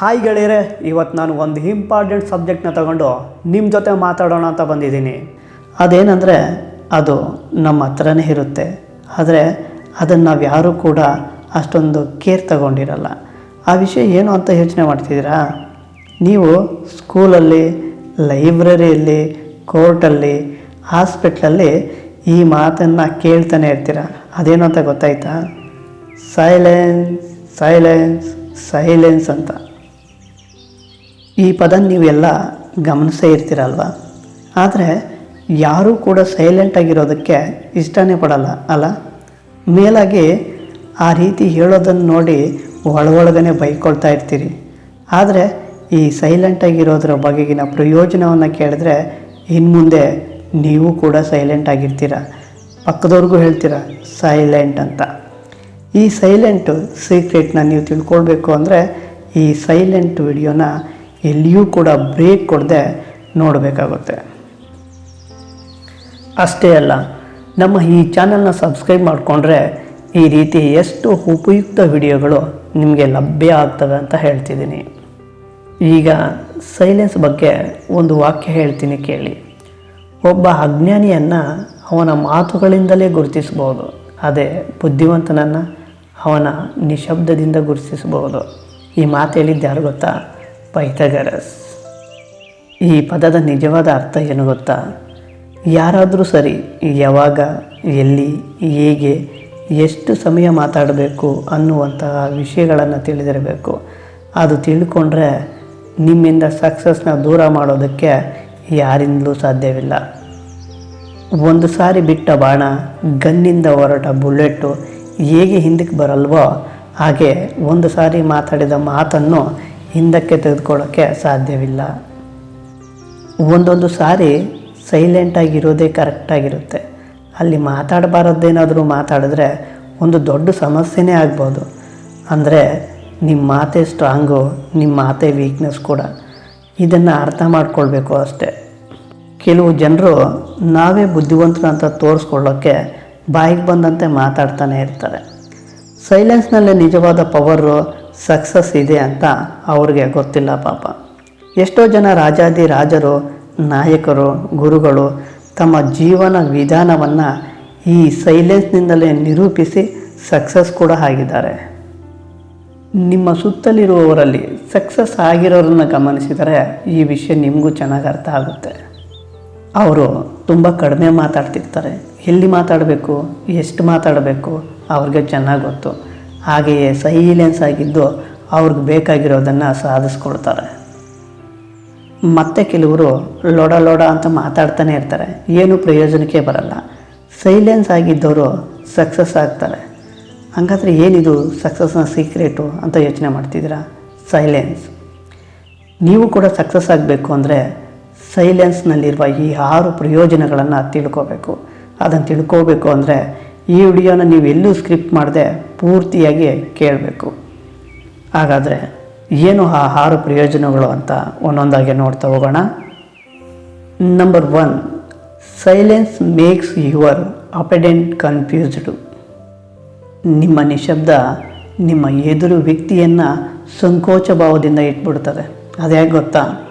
Hi ಗೆಳೆಯರೆ, ಇವತ್ತು ನಾನು ಒಂದು ಇಂಪಾರ್ಟೆಂಟ್ ಸಬ್ಜೆಕ್ಟ್ನ ತಗೊಂಡು ನಿಮ್ಮ ಜೊತೆ ಮಾತಾಡೋಣ ಅಂತ ಬಂದಿದ್ದೀನಿ. ಅದೇನಂದರೆ, ಅದು ನಮ್ಮ ಹತ್ರನೇ ಇರುತ್ತೆ. ಆದರೆ, ಅದನ್ನು ನಾವು ಯಾರೂ ಕೂಡ ಅಷ್ಟೊಂದು ಕೇರ್ ತಗೊಂಡಿರಲ್ಲ. ಆ ವಿಷಯ ಏನು ಅಂತ ಯೋಚನೆ ಮಾಡ್ತಿದ್ದೀರಾ? ನೀವು ಸ್ಕೂಲಲ್ಲಿ, ಲೈಬ್ರರಿಯಲ್ಲಿ, ಕೋರ್ಟಲ್ಲಿ, ಹಾಸ್ಪಿಟ್ಲಲ್ಲಿ ಈ ಮಾತನ್ನು ಕೇಳ್ತಾನೆ ಇರ್ತೀರ? ಅದೇನು ಅಂತ ಗೊತ್ತಾಯ್ತಾ? ಸೈಲೆನ್ಸ್ ಸೈಲೆನ್ಸ್ ಸೈಲೆನ್ಸ್ ಅಂತ. ಈ ಪದ ನೀವೆಲ್ಲ ಗಮನಿಸೇ ಇರ್ತೀರಲ್ವ? ಆದರೆ ಯಾರೂ ಕೂಡ ಸೈಲೆಂಟ್ ಆಗಿರೋದಕ್ಕೆ ಇಷ್ಟನೇ ಪಡಲ್ಲ, ಅಲ್ಲ? ಮೇಲಾಗಿ ಆ ರೀತಿ ಹೇಳೋದನ್ನು ನೋಡಿ ಒಳಗೊಳಗನೆ ಬೈಕೊಳ್ತಾ ಇರ್ತೀರಿ. ಆದರೆ ಈ ಸೈಲೆಂಟ್ ಆಗಿರೋದ್ರ ಬಗೆಗಿನ ಪ್ರಯೋಜನವನ್ನು ಕೇಳಿದ್ರೆ ಇನ್ನು ಮುಂದೆ ನೀವು ಕೂಡ ಸೈಲೆಂಟ್ ಆಗಿರ್ತೀರ. ಪಕ್ಕದವ್ರಿಗೂ ಹೇಳ್ತೀರ ಸೈಲೆಂಟ್ ಅಂತ. ಈ ಸೈಲೆಂಟ್ ಸೀಕ್ರೆಟ್ನ ನೀವು ತಿಳ್ಕೊಳ್ಬೇಕು ಅಂದರೆ ಈ ಸೈಲೆಂಟ್ ವಿಡಿಯೋನ ಎಲ್ಲಿಯೂ ಕೂಡ ಬ್ರೇಕ್ ಕೊಡದೆ ನೋಡಬೇಕಾಗುತ್ತೆ. ಅಷ್ಟೇ ಅಲ್ಲ, ನಮ್ಮ ಈ ಚಾನಲ್ನ ಸಬ್ಸ್ಕ್ರೈಬ್ ಮಾಡಿಕೊಂಡ್ರೆ ಈ ರೀತಿ ಎಷ್ಟು ಉಪಯುಕ್ತ ವಿಡಿಯೋಗಳು ನಿಮಗೆ ಲಭ್ಯ ಆಗ್ತವೆ ಅಂತ ಹೇಳ್ತಿದ್ದೀನಿ. ಈಗ ಸೈಲೆನ್ಸ್ ಬಗ್ಗೆ ಒಂದು ವಾಕ್ಯ ಹೇಳ್ತೀನಿ ಕೇಳಿ. ಒಬ್ಬ ಅಜ್ಞಾನಿಯನ್ನು ಅವನ ಮಾತುಗಳಿಂದಲೇ ಗುರುತಿಸಬಹುದು, ಅದೇ ಬುದ್ಧಿವಂತನನ್ನು ಅವನ ನಿಶಬ್ದದಿಂದ ಗುರುತಿಸಬಹುದು. ಈ ಮಾತು ಹೇಳಿದ್ದು ಯಾರು ಗೊತ್ತಾ? ಪೈಥಗರಸ್. ಈ ಪದದ ನಿಜವಾದ ಅರ್ಥ ಏನು ಗೊತ್ತಾ? ಯಾರಾದರೂ ಸರಿ ಯಾವಾಗ, ಎಲ್ಲಿ, ಹೇಗೆ, ಎಷ್ಟು ಸಮಯ ಮಾತಾಡಬೇಕು ಅನ್ನುವಂತಹ ವಿಷಯಗಳನ್ನು ತಿಳಿದಿರಬೇಕು. ಅದು ತಿಳ್ಕೊಂಡ್ರೆ ನಿಮ್ಮಿಂದ ಸಕ್ಸಸ್ನ ದೂರ ಮಾಡೋದಕ್ಕೆ ಯಾರಿಂದಲೂ ಸಾಧ್ಯವಿಲ್ಲ. ಒಂದು ಸಾರಿ ಬಿಟ್ಟ ಬಾಣ, ಗನ್ನಿಂದ ಹೊರಟ ಬುಲೆಟ್ಟು ಹೇಗೆ ಹಿಂದಕ್ಕೆ ಬರಲ್ವೋ ಹಾಗೆ ಒಂದು ಸಾರಿ ಮಾತಾಡಿದ ಮಾತನ್ನು ಹಿಂದಕ್ಕೆ ತೆಗೆದುಕೊಳ್ಳೋಕ್ಕೆ ಸಾಧ್ಯವಿಲ್ಲ. ಒಂದೊಂದು ಸಾರಿ ಸೈಲೆಂಟಾಗಿರೋದೇ ಕರೆಕ್ಟಾಗಿರುತ್ತೆ ಅಲ್ಲಿ ಮಾತಾಡಬಾರದ್ದೇನಾದರೂ ಮಾತಾಡಿದ್ರೆ ಒಂದು ದೊಡ್ಡ ಸಮಸ್ಯೆನೇ ಆಗ್ಬೋದು. ಅಂದರೆ ನಿಮ್ಮ ಮಾತೆ ಸ್ಟ್ರಾಂಗು ನಿಮ್ಮ ಮಾತೆ ವೀಕ್ನೆಸ್ ಕೂಡ. ಇದನ್ನು ಅರ್ಥ ಮಾಡ್ಕೊಳ್ಬೇಕು ಅಷ್ಟೇ. ಕೆಲವು ಜನರು ನಾವೇ ಬುದ್ಧಿವಂತರು ಅಂತ ತೋರಿಸ್ಕೊಳ್ಳೋಕ್ಕೆ ಬಾಯಿಗೆ ಬಂದಂತೆ ಮಾತಾಡ್ತಾನೆ ಇರ್ತಾರೆ. ಸೈಲೆನ್ಸ್ನಲ್ಲೇ ನಿಜವಾದ ಪವರು ಸಕ್ಸಸ್ ಇದೆ ಅಂತ ಅವ್ರಿಗೆ ಗೊತ್ತಿಲ್ಲ ಪಾಪ. ಎಷ್ಟೋ ಜನ ರಾಜಾದಿ ರಾಜರು, ನಾಯಕರು, ಗುರುಗಳು ತಮ್ಮ ಜೀವನ ವಿಧಾನವನ್ನು ಈ ಸೈಲೆನ್ಸ್ನಿಂದಲೇ ನಿರೂಪಿಸಿ ಸಕ್ಸಸ್ ಕೂಡ ಆಗಿದ್ದಾರೆ. ನಿಮ್ಮ ಸುತ್ತಲಿರುವವರಲ್ಲಿ ಸಕ್ಸಸ್ ಆಗಿರೋರನ್ನು ಗಮನಿಸಿದರೆ ಈ ವಿಷಯ ನಿಮಗೂ ಚೆನ್ನಾಗಿ ಅರ್ಥ ಆಗುತ್ತೆ. ಅವರು ತುಂಬ ಕಡಿಮೆ ಮಾತಾಡ್ತಿರ್ತಾರೆ. ಎಲ್ಲಿ ಮಾತಾಡಬೇಕು, ಎಷ್ಟು ಮಾತಾಡಬೇಕು ಅವ್ರಿಗೆ ಚೆನ್ನಾಗಿ ಗೊತ್ತು. ಹಾಗೆಯೇ ಸೈಲೆನ್ಸ್ ಆಗಿದ್ದು ಅವ್ರಿಗೆ ಬೇಕಾಗಿರೋದನ್ನು ಸಾಧಿಸ್ಕೊಳ್ತಾರೆ. ಮತ್ತೆ ಕೆಲವರು ಲೊಡ ಲೊಡ ಅಂತ ಮಾತಾಡ್ತಾನೆ ಇರ್ತಾರೆ. ಏನು ಪ್ರಯೋಜನಕ್ಕೆ ಬರಲ್ಲ. ಸೈಲೆನ್ಸ್ ಆಗಿದ್ದವರು ಸಕ್ಸಸ್ ಆಗ್ತಾರೆ. ಹಾಗಾದರೆ ಏನಿದು ಸಕ್ಸಸ್ನ ಸೀಕ್ರೆಟು ಅಂತ ಯೋಚನೆ ಮಾಡ್ತಿದ್ದೀರಾ? ಸೈಲೆನ್ಸ್. ನೀವು ಕೂಡ ಸಕ್ಸಸ್ ಆಗಬೇಕು ಅಂದರೆ ಸೈಲೆನ್ಸ್ನಲ್ಲಿರುವ ಈ ಆರು ಪ್ರಯೋಜನಗಳನ್ನು ತಿಳ್ಕೋಬೇಕು. ಅದನ್ನು ತಿಳ್ಕೋಬೇಕು ಅಂದರೆ ಈ ವಿಡಿಯೋನ ನೀವು ಎಲ್ಲೂ ಸ್ಕ್ರಿಪ್ಟ್ ಮಾಡದೆ ಪೂರ್ತಿಯಾಗಿ ಕೇಳಬೇಕು. ಹಾಗಾದರೆ ಏನು ಆ ಆರು ಪ್ರಯೋಜನಗಳು ಅಂತ ಒಂದೊಂದಾಗಿ ನೋಡ್ತಾ ಹೋಗೋಣ. Number one silence makes your opponent confused ನಿಮ್ಮ ನಿಶಬ್ದ ನಿಮ್ಮ ಎದುರು ವ್ಯಕ್ತಿಯನ್ನು ಸಂಕೋಚ ಭಾವದಿಂದ ಇಟ್ಬಿಡ್ತದೆ. ಅದೇ ಗೊತ್ತಾ?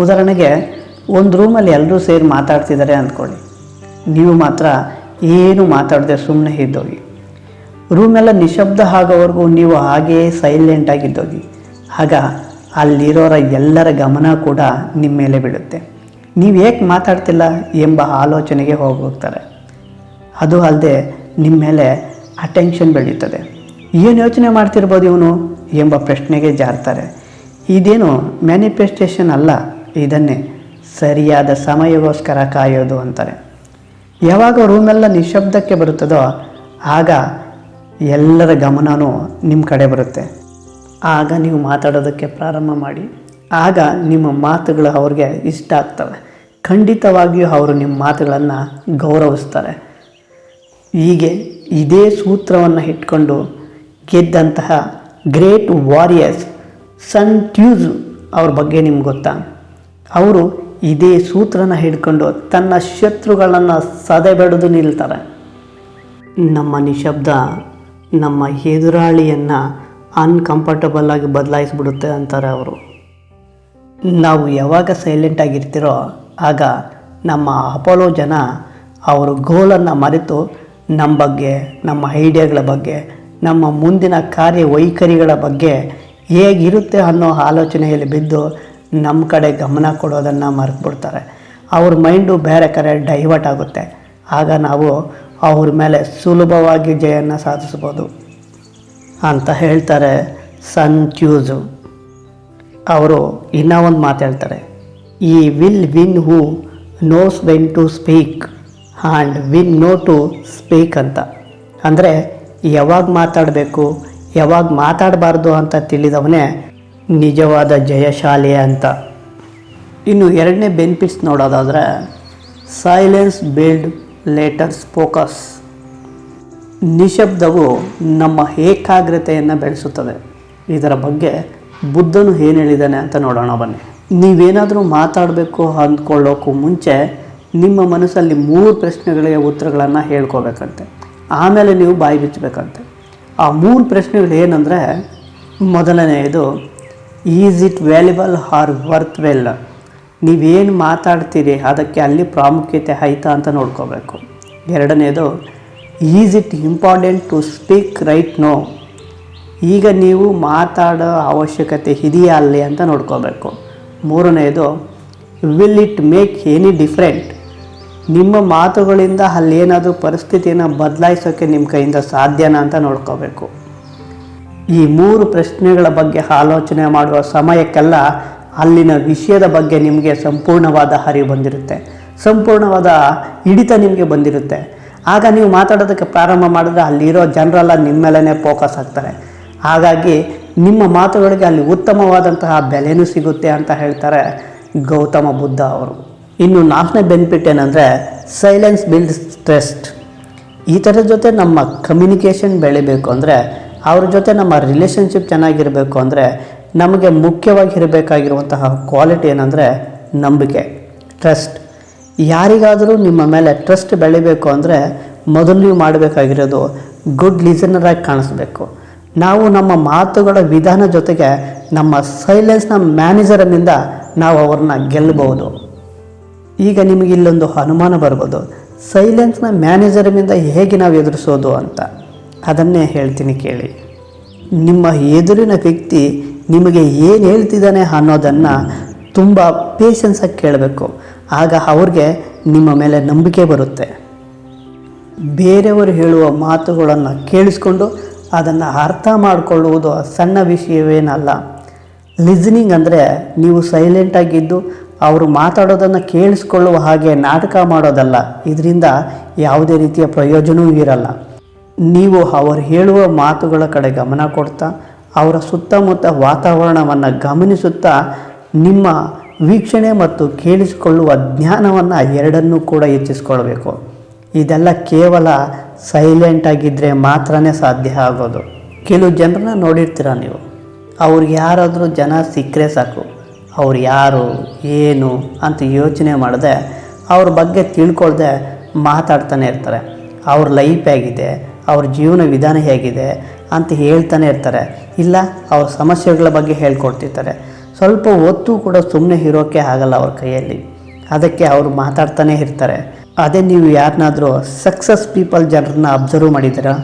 ಉದಾಹರಣೆಗೆ, ಒಂದು ರೂಮಲ್ಲಿ ಎಲ್ಲರೂ ಸೇರಿ ಮಾತಾಡ್ತಿದ್ದಾರೆ ಅಂದ್ಕೊಳ್ಳಿ. ನೀವು ಮಾತ್ರ ಏನು ಮಾತಾಡದೆ ಸುಮ್ಮನೆ ಇದ್ದೋಗಿ. ರೂಮೆಲ್ಲ ನಿಶಬ್ದ ಆಗೋವರೆಗೂ ನೀವು ಹಾಗೆಯೇ ಸೈಲೆಂಟ್ ಆಗಿದ್ದೋಗಿ. ಆಗ ಅಲ್ಲಿರೋರ ಎಲ್ಲರ ಗಮನ ಕೂಡ ನಿಮ್ಮ ಮೇಲೆ ಬೀಳುತ್ತೆ. ನೀವು ಏಕೆ ಮಾತಾಡ್ತಿಲ್ಲ ಎಂಬ ಆಲೋಚನೆಗೆ ಹೋಗ್ತಾರೆ ಅದು ಅಲ್ಲದೆ ನಿಮ್ಮ ಮೇಲೆ ಅಟೆನ್ಷನ್ ಬೆಳೀತದೆ. ಏನು ಯೋಚನೆ ಮಾಡ್ತಿರ್ಬೋದು ಇವನು ಎಂಬ ಪ್ರಶ್ನೆಗೆ ಜಾರ್ತಾರೆ. ಇದೇನು ಮ್ಯಾನಿಫೆಸ್ಟೇಷನ್ ಅಲ್ಲ, ಇದನ್ನೇ ಸರಿಯಾದ ಸಮಯಗೋಸ್ಕರ ಕಾಯೋದು ಅಂತಾರೆ. ಯಾವಾಗ ರೂಮೆಲ್ಲ ನಿಶಬ್ದಕ್ಕೆ ಬರುತ್ತದೋ ಆಗ ಎಲ್ಲರ ಗಮನವೂ ನಿಮ್ಮ ಕಡೆ ಬರುತ್ತೆ. ಆಗ ನೀವು ಮಾತಾಡೋದಕ್ಕೆ ಪ್ರಾರಂಭ ಮಾಡಿ. ಆಗ ನಿಮ್ಮ ಮಾತುಗಳು ಅವ್ರಿಗೆ ಇಷ್ಟ ಆಗ್ತವೆ. ಖಂಡಿತವಾಗಿಯೂ ಅವರು ನಿಮ್ಮ ಮಾತುಗಳನ್ನು ಗೌರವಿಸ್ತಾರೆ. ಹೀಗೆ ಇದೇ ಸೂತ್ರವನ್ನು ಇಟ್ಕೊಂಡು ಗೆದ್ದಂತಹ ಗ್ರೇಟ್ ವಾರಿಯರ್ಸ್ ಸನ್ ಟ್ಯೂಸ್ ಅವ್ರ ಬಗ್ಗೆ ನಿಮ್ಗೆ ಗೊತ್ತಾ? ಅವರು ಇದೇ ಸೂತ್ರನ ಹಿಡ್ಕೊಂಡು ತನ್ನ ಶತ್ರುಗಳನ್ನು ಸದೆಬೆಡೆದು ನಿಲ್ತಾರೆ. ನಮ್ಮ ನಿಶಬ್ದ ನಮ್ಮ ಎದುರಾಳಿಯನ್ನು ಅನ್ಕಂಫರ್ಟಬಲ್ ಆಗಿ ಬದಲಾಯಿಸ್ಬಿಡುತ್ತೆ ಅಂತಾರೆ ಅವರು. ನಾವು ಯಾವಾಗ ಸೈಲೆಂಟ್ ಆಗಿರ್ತಿರೋ ಆಗ ನಮ್ಮ ಅಪೋಲೋ ಜನ ಅವರು ಗೋಲನ್ನು ಮರೆತು ನಮ್ಮ ಬಗ್ಗೆ, ನಮ್ಮ ಐಡಿಯಾಗಳ ಬಗ್ಗೆ, ನಮ್ಮ ಮುಂದಿನ ಕಾರ್ಯ ವೈಖರಿಗಳ ಬಗ್ಗೆ ಹೇಗಿರುತ್ತೆ ಅನ್ನೋ ಆಲೋಚನೆಯಲ್ಲಿ ಬಿದ್ದು ನಮ್ಮ ಕಡೆ ಗಮನ ಕೊಡೋದನ್ನು ಮರೆತುಬಿಡ್ತಾರೆ. ಅವ್ರ ಮೈಂಡು ಬೇರೆ ಕಡೆ ಡೈವರ್ಟ್ ಆಗುತ್ತೆ. ಆಗ ನಾವು ಅವ್ರ ಮೇಲೆ ಸುಲಭವಾಗಿ ಜಯವನ್ನು ಸಾಧಿಸ್ಬೋದು. ಅಂತ ಹೇಳ್ತಾರೆ ಸನ್ ಕ್ಯೂಸು. ಅವರು ಇನ್ನೂ ಒಂದು ಮಾತು ಹೇಳ್ತಾರೆ. He will win who knows when to speak and when not to speak ಅಂತ. ಅಂದರೆ ಯಾವಾಗ ಮಾತಾಡಬೇಕು, ಯಾವಾಗ ಮಾತಾಡಬಾರ್ದು ಅಂತ ತಿಳಿದವನೇ ನಿಜವಾದ ಜಯಶಾಲಿ ಅಂತ. ಇನ್ನು ಎರಡನೇ ಬೆನಿಫಿಟ್ಸ್ ನೋಡೋದಾದರೆ ಸೈಲೆನ್ಸ್ ಬಿಲ್ಡ್ ಲೇಟರ್ಸ್ ಫೋಕಸ್ ನಿಶಬ್ದವು ನಮ್ಮ ಏಕಾಗ್ರತೆಯನ್ನು ಬೆಳೆಸುತ್ತದೆ. ಇದರ ಬಗ್ಗೆ ಬುದ್ಧನು ಏನು ಹೇಳಿದ್ದಾನೆ ಅಂತ ನೋಡೋಣ ಬನ್ನಿ. ನೀವೇನಾದರೂ ಮಾತಾಡಬೇಕು ಅಂದ್ಕೊಳ್ಳೋಕ್ಕೂ ಮುಂಚೆ ನಿಮ್ಮ ಮನಸ್ಸಲ್ಲಿ ಮೂರು ಪ್ರಶ್ನೆಗಳಿಗೆ ಉತ್ತರಗಳನ್ನು ಹೇಳ್ಕೋಬೇಕಂತೆ. ಆಮೇಲೆ ನೀವು ಬಾಯಿ ಬಿಚ್ಚಬೇಕಂತೆ ಆ ಮೂರು ಪ್ರಶ್ನೆಗಳು ಏನಂದರೆ, ಮೊದಲನೆಯದು is it valuable or worthwhile ನೀವೇನು ಮಾತಾಡ್ತೀರಿ? ಅದಕ್ಕೆ ಅಲ್ಲಿ ಪ್ರಾಮುಖ್ಯತೆ ಆಯ್ತಾ ಅಂತ ನೋಡ್ಕೋಬೇಕು. ಎರಡನೇದು is it important to speak right now ಈಗ ನೀವು ಮಾತಾಡೋ ಅವಶ್ಯಕತೆ ಇದೆಯಾ ಅಲ್ಲಿ ಅಂತ ನೋಡ್ಕೋಬೇಕು. ಮೂರನೆಯದು will it make any different ನಿಮ್ಮ ಮಾತುಗಳಿಂದ ಅಲ್ಲೇನಾದರೂ ಪರಿಸ್ಥಿತಿಯನ್ನು ಬದಲಾಯಿಸೋಕ್ಕೆ ನಿಮ್ಮ ಕೈಯಿಂದ ಸಾಧ್ಯನಾ ಅಂತ ನೋಡ್ಕೋಬೇಕು. ಈ ಮೂರು ಪ್ರಶ್ನೆಗಳ ಬಗ್ಗೆ ಆಲೋಚನೆ ಮಾಡುವ ಸಮಯಕ್ಕೆಲ್ಲ ಅಲ್ಲಿನ ವಿಷಯದ ಬಗ್ಗೆ ನಿಮಗೆ ಸಂಪೂರ್ಣವಾದ ಅರಿವು ಬಂದಿರುತ್ತೆ. ಸಂಪೂರ್ಣವಾದ ಹಿಡಿತ ನಿಮಗೆ ಬಂದಿರುತ್ತೆ. ಆಗ ನೀವು ಮಾತಾಡೋದಕ್ಕೆ ಪ್ರಾರಂಭ ಮಾಡಿದ್ರೆ ಅಲ್ಲಿರೋ ಜನರೆಲ್ಲ ನಿಮ್ಮ ಮೇಲೇ ಫೋಕಸ್ ಆಗ್ತಾರೆ. ಹಾಗಾಗಿ ನಿಮ್ಮ ಮಾತುಗಳಿಗೆ ಅಲ್ಲಿ ಉತ್ತಮವಾದಂತಹ ಬೆಲೆನೂ ಸಿಗುತ್ತೆ ಅಂತ ಹೇಳ್ತಾರೆ ಗೌತಮ ಬುದ್ಧ ಅವರು. ಇನ್ನು ನಾಲ್ಕನೇ ಬೆನಿಫಿಟ್ ಏನಂದರೆ ಸೈಲೆನ್ಸ್ ಬಿಲ್ಡ್ ಟ್ರೆಸ್ಟ್ ಈ ಥರದ ಜೊತೆ ನಮ್ಮ ಕಮ್ಯುನಿಕೇಷನ್ ಬೆಳಿಬೇಕು ಅಂದರೆ ಅವ್ರ ಜೊತೆ ನಮ್ಮ ರಿಲೇಷನ್ಶಿಪ್ ಚೆನ್ನಾಗಿರಬೇಕು ಅಂದರೆ ನಮಗೆ ಮುಖ್ಯವಾಗಿ ಇರಬೇಕಾಗಿರುವಂತಹ ಕ್ವಾಲಿಟಿ ಏನಂದರೆ ನಂಬಿಕೆ ಟ್ರಸ್ಟ್ ಯಾರಿಗಾದರೂ ನಿಮ್ಮ ಮೇಲೆ ಟ್ರಸ್ಟ್ ಬೆಳಿಬೇಕು ಅಂದರೆ ಮೊದಲು ನೀವು ಮಾಡಬೇಕಾಗಿರೋದು ಗುಡ್ ಲಿಸನರಾಗಿ ಕಾಣಿಸ್ಬೇಕು. ನಾವು ನಮ್ಮ ಮಾತುಗಳ ವಿಧಾನ ಜೊತೆಗೆ ನಮ್ಮ ಸೈಲೆನ್ಸ್ನ ಮ್ಯಾನೇಜರನಿಂದ ನಾವು ಅವ್ರನ್ನ ಗೆಲ್ಲಬಹುದು. ಈಗ ನಿಮಗೆ ಇಲ್ಲೊಂದು ಅನುಮಾನ ಬರ್ಬೋದು. ಸೈಲೆನ್ಸ್ನ ಮ್ಯಾನೇಜರ್ನಿಂದ ಹೇಗೆ ನಾವು ಎದುರಿಸೋದು ಅಂತ. ಅದನ್ನೇ ಹೇಳ್ತೀನಿ ಕೇಳಿ. ನಿಮ್ಮ ಎದುರಿನ ವ್ಯಕ್ತಿ ನಿಮಗೆ ಏನು ಹೇಳ್ತಿದ್ದಾನೆ ಅನ್ನೋದನ್ನು ತುಂಬ ಪೇಷನ್ಸಾಗಿ ಕೇಳಬೇಕು. ಆಗ ಅವ್ರಿಗೆ ನಿಮ್ಮ ಮೇಲೆ ನಂಬಿಕೆ ಬರುತ್ತೆ. ಬೇರೆಯವರು ಹೇಳುವ ಮಾತುಗಳನ್ನು ಕೇಳಿಸ್ಕೊಂಡು ಅದನ್ನು ಅರ್ಥ ಮಾಡಿಕೊಳ್ಳುವುದು ಸಣ್ಣ ವಿಷಯವೇನಲ್ಲ. ಲಿಸ್ನಿಂಗ್ ಅಂದರೆ ನೀವು ಸೈಲೆಂಟಾಗಿದ್ದು ಅವರು ಮಾತಾಡೋದನ್ನು ಕೇಳಿಸ್ಕೊಳ್ಳುವ ಹಾಗೆ ನಾಟಕ ಮಾಡೋದಲ್ಲ. ಇದರಿಂದ ಯಾವುದೇ ರೀತಿಯ ಪ್ರಯೋಜನವೂ ಇರಲ್ಲ. ನೀವು ಅವರು ಹೇಳುವ ಮಾತುಗಳ ಕಡೆ ಗಮನ ಕೊಡ್ತಾ, ಅವರ ಸುತ್ತಮುತ್ತ ವಾತಾವರಣವನ್ನು ಗಮನಿಸುತ್ತಾ, ನಿಮ್ಮ ವೀಕ್ಷಣೆ ಮತ್ತು ಕೇಳಿಸಿಕೊಳ್ಳುವ ಜ್ಞಾನವನ್ನು ಎರಡನ್ನೂ ಕೂಡ ಹೆಚ್ಚಿಸ್ಕೊಳ್ಬೇಕು. ಇದೆಲ್ಲ ಕೇವಲ ಸೈಲೆಂಟ್ ಆಗಿದ್ದರೆ ಮಾತ್ರನೇ ಸಾಧ್ಯ ಆಗೋದು. ಕೆಲವು ಜನರನ್ನ ನೋಡಿರ್ತೀರ ನೀವು? ಅವ್ರಿಗೆ ಯಾರಾದರೂ ಜನ ಸಿಕ್ಕರೆ ಸಾಕು. ಅವ್ರು ಯಾರು, ಏನು ಅಂತ ಯೋಚನೆ ಮಾಡದೆ, ಅವ್ರ ಬಗ್ಗೆ ತಿಳ್ಕೊಳ್ದೆ ಮಾತಾಡ್ತಾನೆ ಇರ್ತಾರೆ. ಅವ್ರ ಲೈಫ್ ಹೇಗಿದೆ ಅವ್ರ ಜೀವನ ವಿಧಾನ ಹೇಗಿದೆ ಅಂತ ಹೇಳ್ತಾನೆ ಇರ್ತಾರೆ. ಇಲ್ಲ, ಅವ್ರ ಸಮಸ್ಯೆಗಳ ಬಗ್ಗೆ ಹೇಳ್ಕೊಡ್ತಿರ್ತಾರೆ. ಸ್ವಲ್ಪ ಹೊತ್ತು ಕೂಡ ಸುಮ್ಮನೆ ಇರೋಕ್ಕೆ ಆಗಲ್ಲ ಅವ್ರ ಕೈಯಲ್ಲಿ. ಅದಕ್ಕೆ ಅವರು ಮಾತಾಡ್ತಾನೆ ಇರ್ತಾರೆ. ಅದೇ ನೀವು ಯಾರನ್ನಾದರೂ ಸಕ್ಸಸ್ ಪೀಪಲ್ ಜನರನ್ನ ಅಬ್ಸರ್ವ್ ಮಾಡಿದ್ದೀರಾ?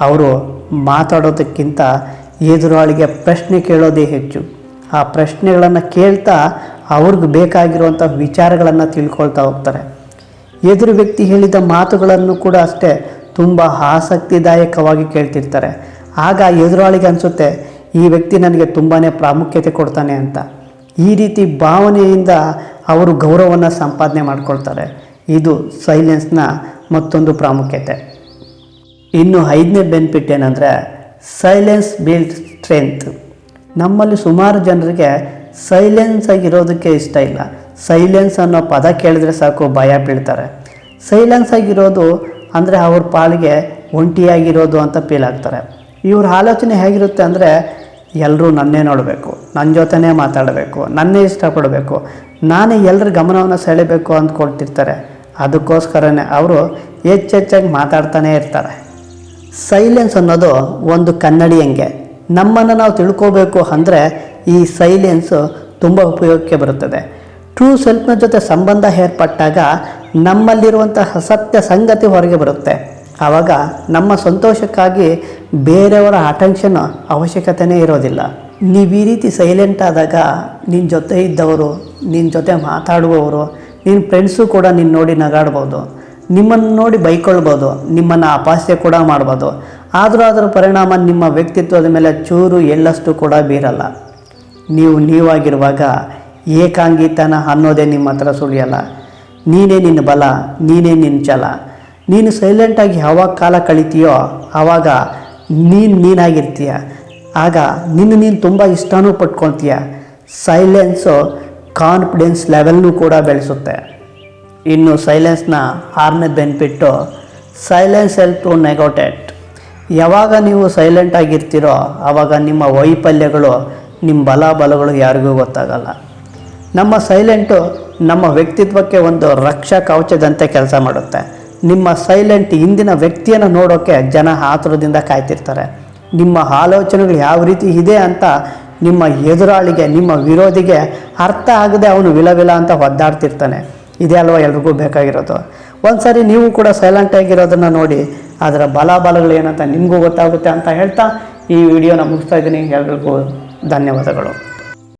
ಅವರು ಮಾತಾಡೋದಕ್ಕಿಂತ ಎದುರಾಳಿಗೆ ಪ್ರಶ್ನೆ ಕೇಳೋದೇ ಹೆಚ್ಚು. ಆ ಪ್ರಶ್ನೆಗಳನ್ನು ಕೇಳ್ತಾ ಅವ್ರಿಗೆ ಬೇಕಾಗಿರುವಂಥ ವಿಚಾರಗಳನ್ನು ತಿಳ್ಕೊಳ್ತಾ ಹೋಗ್ತಾರೆ. ಎದುರು ವ್ಯಕ್ತಿ ಹೇಳಿದ ಮಾತುಗಳನ್ನು ಕೂಡ ಅಷ್ಟೇ ತುಂಬ ಆಸಕ್ತಿದಾಯಕವಾಗಿ ಕೇಳ್ತಿರ್ತಾರೆ. ಆಗ ಎದುರಾಳಿಗೆ ಅನಿಸುತ್ತೆ, ಈ ವ್ಯಕ್ತಿ ನನಗೆ ತುಂಬಾ ಪ್ರಾಮುಖ್ಯತೆ ಕೊಡ್ತಾನೆ ಅಂತ. ಈ ರೀತಿ ಭಾವನೆಯಿಂದ ಅವರು ಗೌರವವನ್ನು ಸಂಪಾದನೆ ಮಾಡಿಕೊಳ್ತಾರೆ. ಇದು ಸೈಲೆನ್ಸ್ನ ಮತ್ತೊಂದು ಪ್ರಾಮುಖ್ಯತೆ. ಇನ್ನು ಐದನೇ ಬೆನಿಫಿಟ್ ಏನಂದರೆ, ಸೈಲೆನ್ಸ್ ಬಿಲ್ಡ್ ಸ್ಟ್ರೆಂತ್. ನಮ್ಮಲ್ಲಿ ಸುಮಾರು ಜನರಿಗೆ ಸೈಲೆನ್ಸ್ ಆಗಿರೋದಕ್ಕೆ ಇಷ್ಟ ಇಲ್ಲ. ಸೈಲೆನ್ಸ್ ಅನ್ನೋ ಪದ ಕೇಳಿದ್ರೆ ಸಾಕು, ಭಯ ಬೀಳ್ತಾರೆ. ಸೈಲೆನ್ಸ್ ಆಗಿರೋದು ಅಂದರೆ ಅವ್ರ ಪಾಲಿಗೆ ಒಂಟಿಯಾಗಿರೋದು ಅಂತ ಫೀಲ್ ಆಗ್ತಾರೆ. ಇವ್ರ ಆಲೋಚನೆ ಹೇಗಿರುತ್ತೆ ಅಂದರೆ ಎಲ್ಲರೂ ನನ್ನೇ ನೋಡಬೇಕು ನನ್ನ ಜೊತೆನೇ ಮಾತಾಡಬೇಕು, ನನ್ನೇ ಇಷ್ಟಪಡಬೇಕು, ನಾನೇ ಎಲ್ಲರ ಗಮನವನ್ನು ಸೆಳೆಬೇಕು ಅಂದ್ಕೊಳ್ತಿರ್ತಾರೆ. ಅದಕ್ಕೋಸ್ಕರನೇ ಅವರು ಹೆಚ್ಚೆಚ್ಚಾಗಿ ಮಾತಾಡ್ತಾನೇ ಇರ್ತಾರೆ. ಸೈಲೆನ್ಸ್ ಅನ್ನೋದು ಒಂದು ಕನ್ನಡಿ ಹೆಂಗೆ ನಮ್ಮನ್ನು ನಾವು ತಿಳ್ಕೋಬೇಕು ಅಂದರೆ ಈ ಸೈಲೆನ್ಸು ತುಂಬ ಉಪಯೋಗಕ್ಕೆ ಬರುತ್ತದೆ. ಟ್ರೂ ಸೆಲ್ಫ್ನ ಜೊತೆ ಸಂಬಂಧ ಏರ್ಪಟ್ಟಾಗ ನಮ್ಮಲ್ಲಿರುವಂತಹ ಸತ್ಯ ಸಂಗತಿ ಹೊರಗೆ ಬರುತ್ತೆ. ಆವಾಗ ನಮ್ಮ ಸಂತೋಷಕ್ಕಾಗಿ ಬೇರೆಯವರ ಅಟೆನ್ಷನ್ ಅವಶ್ಯಕತೆಯೇ ಇರೋದಿಲ್ಲ. ನೀವು ಈ ರೀತಿ ಸೈಲೆಂಟ್ ಆದಾಗ ನಿನ್ನ ಜೊತೆ ಇದ್ದವರು ನಿನ್ನ ಜೊತೆ ಮಾತಾಡುವವರು ನಿನ್ನ ಫ್ರೆಂಡ್ಸು ಕೂಡ ನಿನ್ನ ನೋಡಿ ನಗಾಡ್ಬೋದು. ನಿಮ್ಮನ್ನು ನೋಡಿ ಬೈಕೊಳ್ಬೋದು. ನಿಮ್ಮನ್ನು ಅಪಾಸ್ಯ ಕೂಡ ಮಾಡ್ಬೋದು. ಆದರೂ ಅದರ ಪರಿಣಾಮ ನಿಮ್ಮ ವ್ಯಕ್ತಿತ್ವದ ಮೇಲೆ ಚೂರು ಎಳ್ಳಷ್ಟು ಕೂಡ ಬೀರಲ್ಲ. ನೀವು ನೀವಾಗಿರುವಾಗ ಏಕಾಂಗಿತನ ಅನ್ನೋದೇ ನಿಮ್ಮ ಹತ್ರ ಸುಳಿಯಲ್ಲ. ನೀನೇ ನಿನ್ನ ಬಲ, ನೀನೇ ನಿನ್ನ ಛಲ. ನೀನು ಸೈಲೆಂಟಾಗಿ ಯಾವಾಗ ಕಾಲ ಕಳಿತೀಯೋ ಆವಾಗ ನೀನು ನೀನಾಗಿರ್ತೀಯ ಆಗ ನಿನ್ನ ನೀನು ತುಂಬ ಇಷ್ಟನೂ ಪಟ್ಕೊತೀಯ ಸೈಲೆನ್ಸು ಕಾನ್ಫಿಡೆನ್ಸ್ ಲೆವೆಲ್ನೂ ಕೂಡ ಬೆಳೆಸುತ್ತೆ. ಇನ್ನು ಸೈಲೆನ್ಸ್ನ ಆರನೇ benefit silence help to negotiate ಯಾವಾಗ ನೀವು ಸೈಲೆಂಟ್ ಆಗಿರ್ತೀರೋ ಆವಾಗ ನಿಮ್ಮ ವೈಫಲ್ಯಗಳು ನಿಮ್ಮ ಬಲ ಬಲಗಳು ಯಾರಿಗೂ ಗೊತ್ತಾಗಲ್ಲ. ನಮ್ಮ ಸೈಲೆಂಟು ನಮ್ಮ ವ್ಯಕ್ತಿತ್ವಕ್ಕೆ ಒಂದು ರಕ್ಷಾ ಕವಚದಂತೆ ಕೆಲಸ ಮಾಡುತ್ತೆ. ನಿಮ್ಮ ಸೈಲೆಂಟ್ ಇಂದಿನ ವ್ಯಕ್ತಿಯನ್ನು ನೋಡೋಕ್ಕೆ ಜನ ಆತುರದಿಂದ ಕಾಯ್ತಿರ್ತಾರೆ. ನಿಮ್ಮ ಆಲೋಚನೆಗಳು ಯಾವ ರೀತಿ ಇದೆ ಅಂತ ನಿಮ್ಮ ಎದುರಾಳಿಗೆ, ನಿಮ್ಮ ವಿರೋಧಿಗೆ ಅರ್ಥ ಆಗದೆ ಅವನು ವಿಲವಿಲ ಅಂತ ಒದ್ದಾಡ್ತಿರ್ತಾನೆ. ಇದೇ ಅಲ್ವಾ ಎಲ್ರಿಗೂ ಬೇಕಾಗಿರೋದು? ಒಂದು ಸಾರಿ ನೀವು ಕೂಡ ಸೈಲೆಂಟ್ ಆಗಿರೋದನ್ನು ನೋಡಿ ಅದರ ಬಲಾಬಲಗಳು ಏನಂತ ನಿಮಗೂ ಗೊತ್ತಾಗುತ್ತೆ ಅಂತ ಹೇಳ್ತಾ ಈ ವಿಡಿಯೋನ ಮುಗಿಸ್ತಾ ಇದ್ದೀನಿ. ಎಲ್ರಿಗೂ ಧನ್ಯವಾದಗಳು.